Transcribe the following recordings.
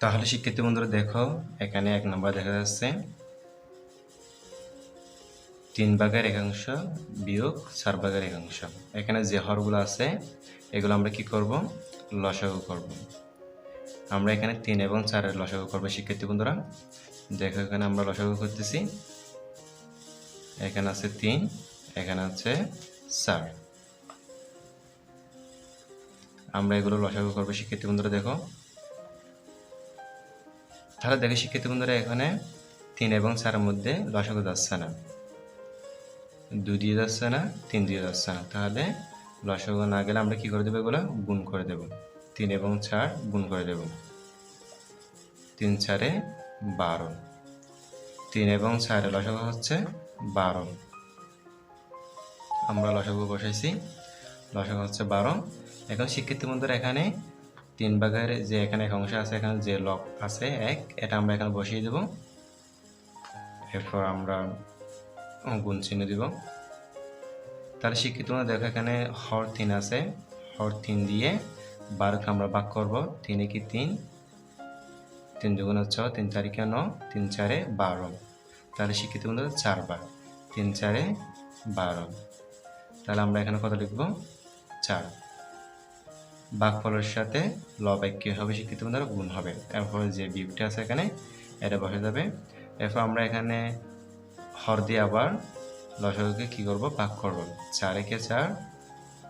তাহলে শিক্ষার্থী বন্ধুরা দেখো, এখানে এক নম্বর দেখা যাচ্ছে। তিন ভাগের একাংশ বিয়োগ চার ভাগের একাংশ। এখানে যে হরগুলো আছে, এগুলো আমরা কি করব? লসাগু করব। আমরা এখানে তিন এবং চারের লসাগু করব, শিক্ষার্থী বন্ধুরা। দেখো, এখানে আমরা লসাগু করতেছি। এখানে আছে তিন, এখানে আছে চার। আমরা এগুলো লসাগু করব, শিক্ষার্থী বন্ধুরা দেখো। তাহলে দেখো শিক্ষিত বন্ধুরা এখানে তিন এবং চারের মধ্যে লসাগু যাচ্ছে না। দুই দিয়ে যাচ্ছে না, তিন দিয়ে যাচ্ছে না। তাহলে লসাগু না গেলে আমরা কি করে দেবো এগুলো? গুণ করে দেব। তিন এবং চার গুণ করে দেব। তিন চারে বারো। তিন এবং চারে লসাগু হচ্ছে বারো। আমরা লসাগু বসাইছি। লসাগু হচ্ছে বারো। এখন শিক্ষিত বন্ধুরা এখানে তিন ভাগের যে এখানে এক অংশ আছে, এখানে যে লক আছে এক, এটা আমরা এখানে বসিয়ে দেব। এরপর আমরা গুণ চিহ্ন দিব। তাহলে শিক্ষিত বন্ধুরা দেখো এখানে হর তিন আছে। হর তিন দিয়ে বারোকে আমরা ভাগ করব। তিনে কি তিন তিন দুগুণ ছ তিন চারিকে ন, তিন চারে বারো। তাহলে শিক্ষিত বন্ধুরা চারবার তিন চারে বারো। তাহলে আমরা এখানে কত লিখব? চার। ভাগফলের সাথে লব এক হবে শিক্ষিত বন্ধুরা গুণ হবে। এরপর যে বিয়োগটা আছে এখানে, এটা বসে যাবে। এরপর আমরা এখানে হর দিয়ে আবার লসাগুকে কি করব? ভাগ করব। চার একে চার?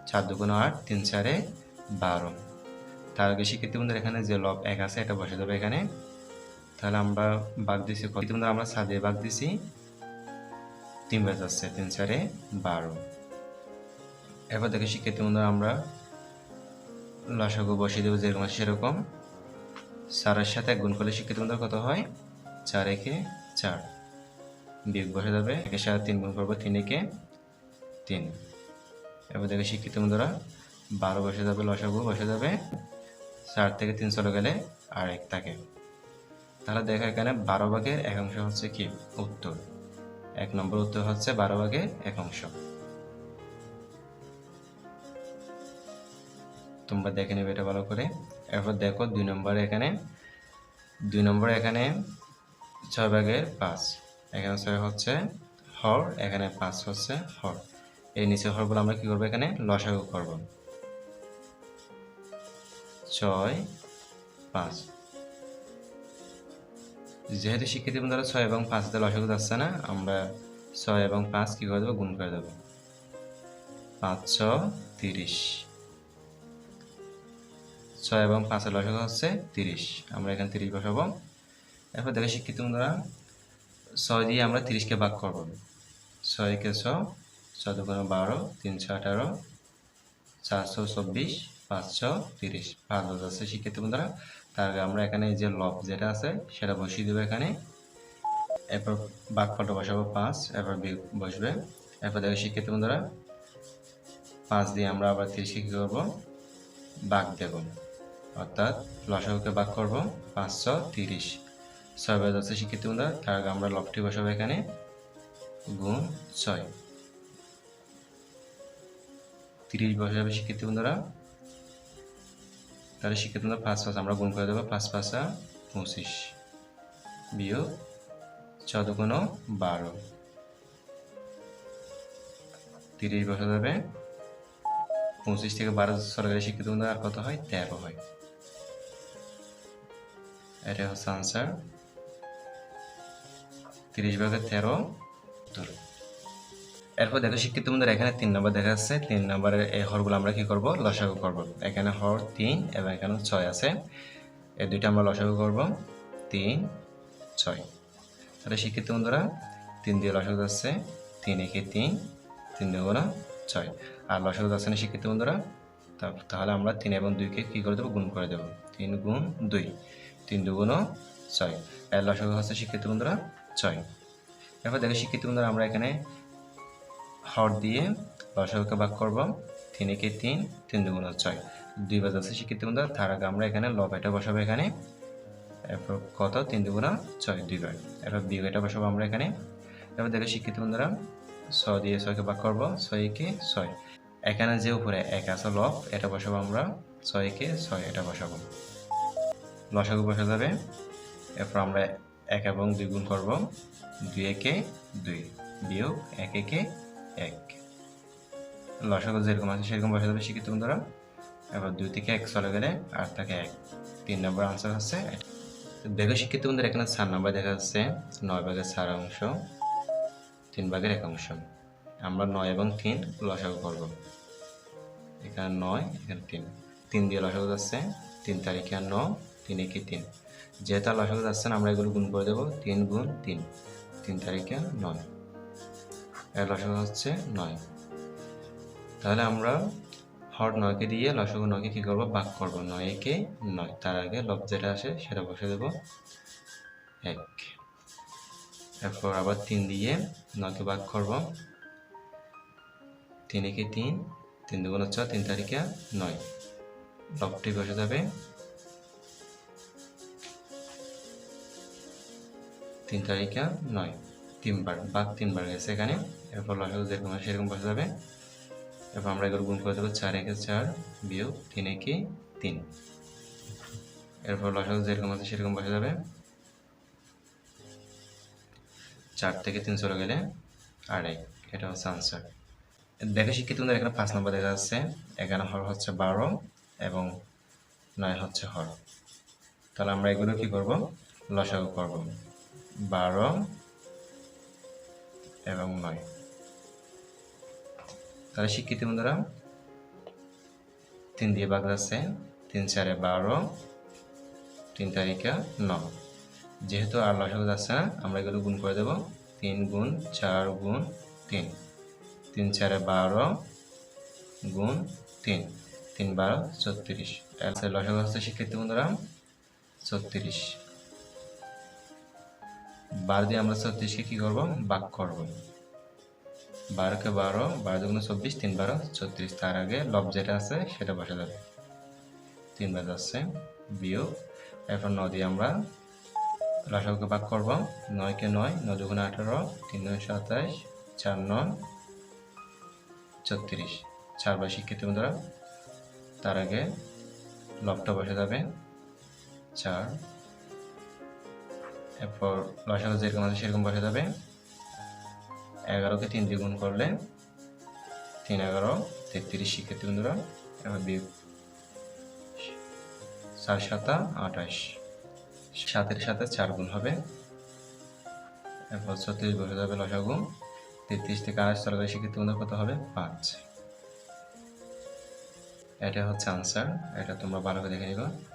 চার দুগুণ আট, তিন চারে বারো। তার আগে শিক্ষার্থী বন্ধুরা এখানে যে লব এক আছে, এটা বসে যাবে এখানে। তাহলে আমরা ভাগ দিছি বন্ধুরা আমরা সাদে ভাগ দিছি, তিন বেজ যাচ্ছে, তিন চারে বারো। এরপর দেখে শিক্ষার্থী বন্ধুরা আমরা লসাগু বসিয়ে দেবো যেরকম আছে সেরকম। চারের সাথে এক গুণ করলে শিক্ষিত বন্ধুরা কত হয়? চার একে চার। বিয়োগ বসে যাবে একের সাথে তিন গুণ করব তিন একে তিন। এবার দেখে শিক্ষিত বন্ধুরা, বারো বসে যাবে লসাগু, বসে যাবে চার থেকে তিন চলে গেলে আর এক থাকে তাহলে দেখো এখানে বারো ভাগের এক অংশ হচ্ছে কি? উত্তর। এক নম্বর উত্তর হচ্ছে বারো ভাগের এক অংশ। তোমরা দেখে নেবে এটা ভালো করে। এরপর দেখো দুই নম্বরে এখানে, দুই নম্বরে এখানে ছয় ভাগের পাঁচ। এখানে ছয় হচ্ছে হর, এখানে পাঁচ হচ্ছে হর। এই নিচের হরগুলো আমরা কি করব এখানে? লসাগু করব। ছয়, পাঁচ। যেহেতু শিক্ষার্থী বন্ধুরা ছয় এবং পাঁচ হাতে লসাগু যাচ্ছে না, আমরা ছয় এবং পাঁচ কি করে দেবো? গুণ করে দেবো। পাঁচ ছ তিরিশ। ছয় এবং পাঁচের লসাগু হচ্ছে তিরিশ। আমরা এখানে তিরিশ বসাবো। এরপর দেখে শিক্ষিত বন্ধুরা, ছয় দিয়ে আমরা তিরিশকে ভাগ করব। ছয়কে ছ, ছয় দুগুণ বারো তিনশো আঠারো চারশো চব্বিশ পাঁচশো তিরিশ। পাঁচ হাজার আছে শিক্ষিত বন্ধুরা। তার আগে আমরা এখানে যে লব যেটা আছে, সেটা বসিয়ে দেবো এখানে। এরপর বাঘফলটা বসাবো পাঁচ, এরপর বসবে। এরপর দেখো শিক্ষিত বন্ধুরা, পাঁচ দিয়ে আমরা আবার তিরিশকে কী করব? বাঘ দেব। অর্থাৎ লসাগুকে বাঘ করব পাঁচশো তিরিশ। ছয় বাজ আছে শিক্ষিত বন্ধুরা তার আগে আমরা লবটি বসাবো এখানে। গুণ ছয়। তিরিশ বসাবে শিক্ষিত বন্ধুরা তাহলে শিক্ষিত বন্ধুরা পাঁচ পাঁচ, আমরা গুণ করে দেবো পাঁচ পাঁচা পঁচিশ। বিয়োগ চোদ্দ কোনো বারো। তিরিশ বসা যাবে পঁচিশ থেকে বারো সরকারি শিক্ষিত আর কত হয়? তেরো হয়। এটা হচ্ছে আনসার তিরিশ ভাগের তেরো এরপর দেখো শিক্ষিত বন্ধুরা, এখানে তিন নম্বর দেখা যাচ্ছে। তিন নম্বরের এই হরগুলো আমরা কি করব? লসাগু করব। এখানে হর তিন এবং এখানে ছয় আছে। এই দুইটা আমরা লসাগু করব। তিন, ছয়। তাহলে শিক্ষিত বন্ধুরা, তিন দিয়ে লসাগু যাচ্ছে। তিন একে তিন তিন দুগুণ ছয়। আর লসাগু যাচ্ছে না শিক্ষিত বন্ধুরা তাহলে আমরা তিন এবং দুইকে কী করে দেবো? গুণ করে দেবো। তিন গুণ দুই। তিন দুগুণ ছয়। এর লসাগু হচ্ছে শিক্ষিত বন্ধুরা ছয়। এরপর দেখো শিক্ষিত বন্ধুরা আমরা এখানে হর দিয়ে লসাগুকে ভাগ করব। তিন একে তিন তিন দুগুণ ছয়। দুই বাজ আছে শিক্ষিত বন্ধুরা, তার আগে আমরা এখানে লব এটা বসাবো এখানে। এরপর কত? তিন দুগুণ ছয়, দুই দুইবার এরপর বিয়োগ এটা বসাবো আমরা এখানে। এরপর দেখো শিক্ষিত বন্ধুরা, ছয় দিয়ে ছয়কে ভাগ করব, ছয় একে ছয়। এখানে যে উপরে এক আছে লব, এটা বসাবো আমরা। ছয় একে ছয়, এটা বসাবো। লসাগু বসা যাবে এরপর আমরা এক এবং দুই গুণ করব। দুই একে দুই বিয়োগ এক একে এক। লসাগু যেরকম আছে, সেরকম বসা যাবে শিক্ষিত বন্ধুরা। এবার দুই থেকে এক চলে গেলে আর থাকে এক। তিন নম্বর আনসার হচ্ছে দেখো শিক্ষিত বন্ধুরা, এখানে চার নম্বর দেখা যাচ্ছে। নয় ভাগের চার অংশ, তিন ভাগের এক অংশ। আমরা নয় এবং তিন লসাগু করব। এখানে নয়, এখানে তিন। তিন দিয়ে লসাগু যাচ্ছে। তিন তারিখে ন তিন একে তিন। যেহেতু আর লসাগু যাচ্ছে না আমরা এগুলো গুণ করে দেবো। তিন গুণ তিন। তিন তারিখে নয়। এর লসাগু হচ্ছে নয়। তাহলে আমরা হর নয়কে দিয়ে লসাগু নয়কে কী করব? ভাগ করব। নয় একে নয়। তার আগে লব যেটা আসে, সেটা বসে দেবো। এক। এরপর আবার তিন দিয়ে নয়কে ভাগ করব। তিন একে তিন। তিন দুগুণ হচ্ছে তিন তারিখে নয়। লবটি বসে যাবে তিন তারিখে নয়, তিনবার বাঘ তিনবার গেছে এখানে। এরপর লসাগু যেরকম সেরকম বসে যাবে। এরপর আমরা এগুলো গুণ করে দেবো চার একে চার বিয়োগ তিন একে তিন। এরপর লসাগু যেরকম আছে সেরকম বসে যাবে। চার থেকে তিন চলে গেলে আড়াই, এটা হচ্ছে আনসার দেখে শিক্ষিত বন্ধুরা, এখানে পাঁচ নম্বর দেখা যাচ্ছে। এখানে হর হচ্ছে বারো এবং নয় হচ্ছে হর। তাহলে আমরা এগুলো কি করব? লসাগু করব। বারো এবং নয়। তাহলে শিক্ষিত বন্ধুরা, তিন দিয়ে ভাগ যাচ্ছে তিন চারে বারো, তিন তারিখে ন যেহেতু আর লসাগু যাচ্ছে না, আমরা এগুলো গুণ করে দেব। তিন গুণ চার গুণ তিন। তিন চারে বারো গুণ তিন। তিন বারো ছত্রিশ। এর লসাগু হচ্ছে শিক্ষার্থী বন্ধুরা, ছত্রিশ। বারো দিয়ে আমরা ছত্রিশকে কী করব? বাক করব। বারোকে বারো বারো দুগুণ চব্বিশ, তিন বারো, ছত্রিশ। তার আগে লব যেটা আছে সেটা বসে যাবে। তিন বার যাচ্ছে, বিয়োগ। এরপর ন দিয়ে আমরা লসাগুকে ভাগ করব। নয়কে নয় নয় দুগুণ আঠারো, তিন নয় সাতাশ, চার নয়, ছত্রিশ। চারবার শিক্ষিত তার আগে লবটা বসে যাবে। চার এরপর লসাগু যেরকম আছে, সেরকম বসে যাবে। এগারোকে তিন দিয়ে গুণ করলে তিন এগারো, তেত্রিশ শিক্ষার্থী বন্ধুরা, এবার বিয়োগ। চার সাতা, আঠাশ। সাতের সাথে চার গুণ হবে। এরপর ছত্রিশ বসে যাবে লসাগু তেত্রিশ থেকে আঠাশ চলে গেলে শিক্ষার্থী বন্ধুরা কত হবে? পাঁচ। এটা হচ্ছে আনসার এটা তোমরা ভালো করে দেখে নিবা।